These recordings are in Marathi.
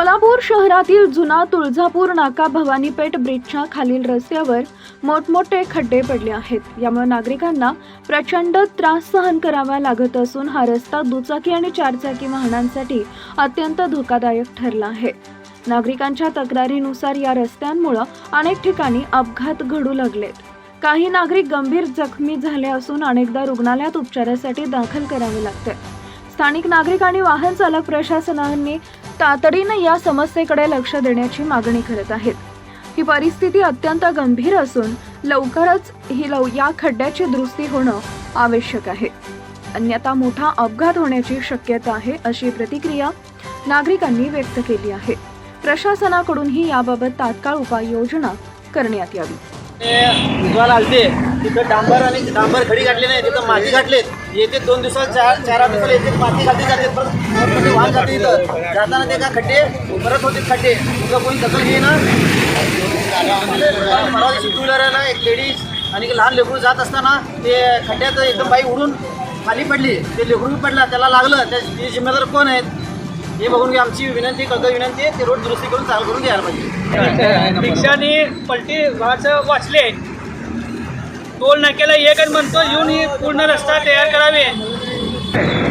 सोलापूर शहरातील जुना तुळजापूर नाका भवानीपेठ ब्रिजच्या खालील रस्त्यावर मोठमोठे खड्डे पडले आहेत. यामुळे नागरिकांना प्रचंड त्रास सहन करावा लागत असून हा रस्ता दुचाकी आणि चारचाकी वाहनांसाठी अत्यंत धोकादायक ठरला आहे. नागरिकांच्या तक्रारीनुसार या रस्त्यांमुळे अनेक ठिकाणी अपघात घडू लागलेत. काही नागरिक गंभीर जखमी झाले असून अनेकदा रुग्णालयात उपचारासाठी दाखल करावे लागते. स्थानिक नागरिक आणि वाहन चालक प्रशासनाने तातडीनं या समस्येकडे लक्ष देण्याची मागणी करत आहेत. ही परिस्थिती अत्यंत गंभीर असून लवकरच ही लव या खड्ड्याची दुरुस्ती होणं आवश्यक आहे. अन्यथा मोठा अपघात होण्याची शक्यता आहे अशी प्रतिक्रिया नागरिकांनी व्यक्त केली आहे. प्रशासनाकडूनही याबाबत तात्काळ उपाययोजना करण्यात यावी. उजवाला आलते. तिथं डांबर आणि डांबर खडी घातली नाही तिथं माती घातलेत येते दोन दिवसात चार चार आठ दिवसाला येते माती घातली जाते परत वाहन जाते इथं. जाताना ते का खड्डे परत होते खड्डे. तुझं कोणी दखल घेईना. परवा दिवशी टू व्हीलरला एक लेडीज आणि लहान लेकरू जात असताना ते खड्ड्यात एकदम बाई उडून खाली पडली. ते लेकरू पडला त्याला लागलं. त्या जिम्मेदार कोण आहेत? हे बघून घे आमची विनंती कर्तव्य विनंती आहे ते रोड दुरुस्ती करून चालू करून द्यायला पाहिजे रिक्षाने पलटी व्हायचं वाचले. टोल नाक्याला एक आणि म्हणतो येऊन ही पूर्ण रस्ता तयार करावे.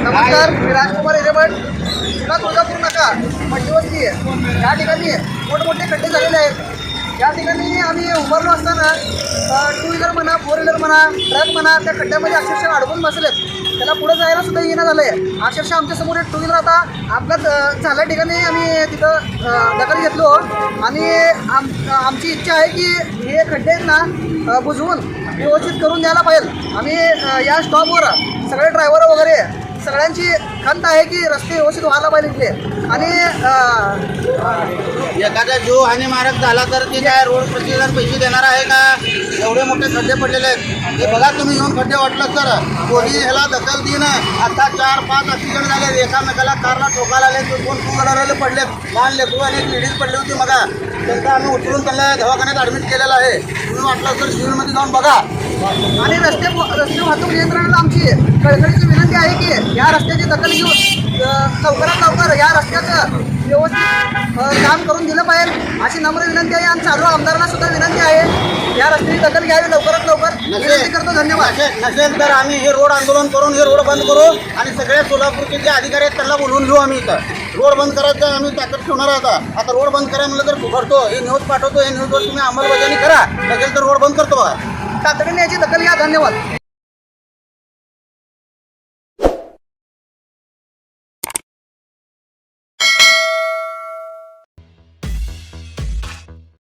नमस्कार मी राजकुमार हिरेमठ पुन्हा तुळजापूर नका. मध्यवर्ती आहे. या ठिकाणी मोठमोठे खड्डे झालेले आहेत. या ठिकाणी आम्ही उभारलो असताना टू व्हीलर म्हणा फोर व्हीलर म्हणा ट्रक म्हणा त्या खड्ड्यामध्ये अक्षरशः अडकून बसलेत. आता पुढे जायला सुद्धा येणं झालं आहे अक्षरशः आमच्यासमोर एक टू व्हीलर आता अपघात झाल्या ठिकाणी आम्ही तिथं दखल घेतलो आणि आम आमची इच्छा आहे की हे खड्डे आहेत ना बुजवून व्यवस्थित करून द्यायला पाहिजे. आम्ही या स्टॉपवर सगळे ड्रायव्हर वगैरे सगळ्यांची खंत आहे की रस्ते व्यवस्थित व्हायला पाहिजे इथले आणि एखादा जीव हानीमारक झाला तर ते काय रोड प्रतिकार पैसे देणार आहे का? एवढे मोठे खड्डे पडलेले आहेत. हे बघा तुम्ही येऊन खड्डे वाटलं तर. कोणी ह्याला दखल दिन आता चार पाच ॲक्सिडेंट झाले एकामेकाला कारला ठोकायला आले ते दोन टू व्हीलरवाले पडले लहान लेकरू आणि लेडीज पडली होती बघा. त्यांना आम्ही उचलून त्यांना दवाखान्यात ॲडमिट केलेलं आहे. तुम्ही वाटलं तर सिव्हिलमध्ये जाऊन बघा. आणि रस्ते रस्ते वाहतूक नियंत्रणाला आमची कळकळीची विनंती आहे की या रस्त्याची दखल घेऊन लवकरात लवकर या रस्त्याचं व्यवस्थित काम करून दिलं पाहिजे अशी नम्र विनंती आहे आणि चालू आमदारांना सुद्धा विनंती आहे. या रस्त्याची दखल घ्यावी लवकरात लवकर. विनंती करतो धन्यवाद. नसेल तर आम्ही हे रोड आंदोलन करून हे रोड बंद करू आणि सगळ्या सोलापूरचे जे अधिकारी आहेत त्यांना बोलवून घेऊ आम्ही इथं. रोड बंद करायचं आम्ही ताकद ठेवणार आता. आता रोड बंद करा म्हणलं तर करतो हे न्यूज पाठवतो हे न्यूजवर तुम्ही अंमलबजावणी करा. नसेल तर रोड बंद करतो. बघा तातडीने याची दखल घ्या. धन्यवाद.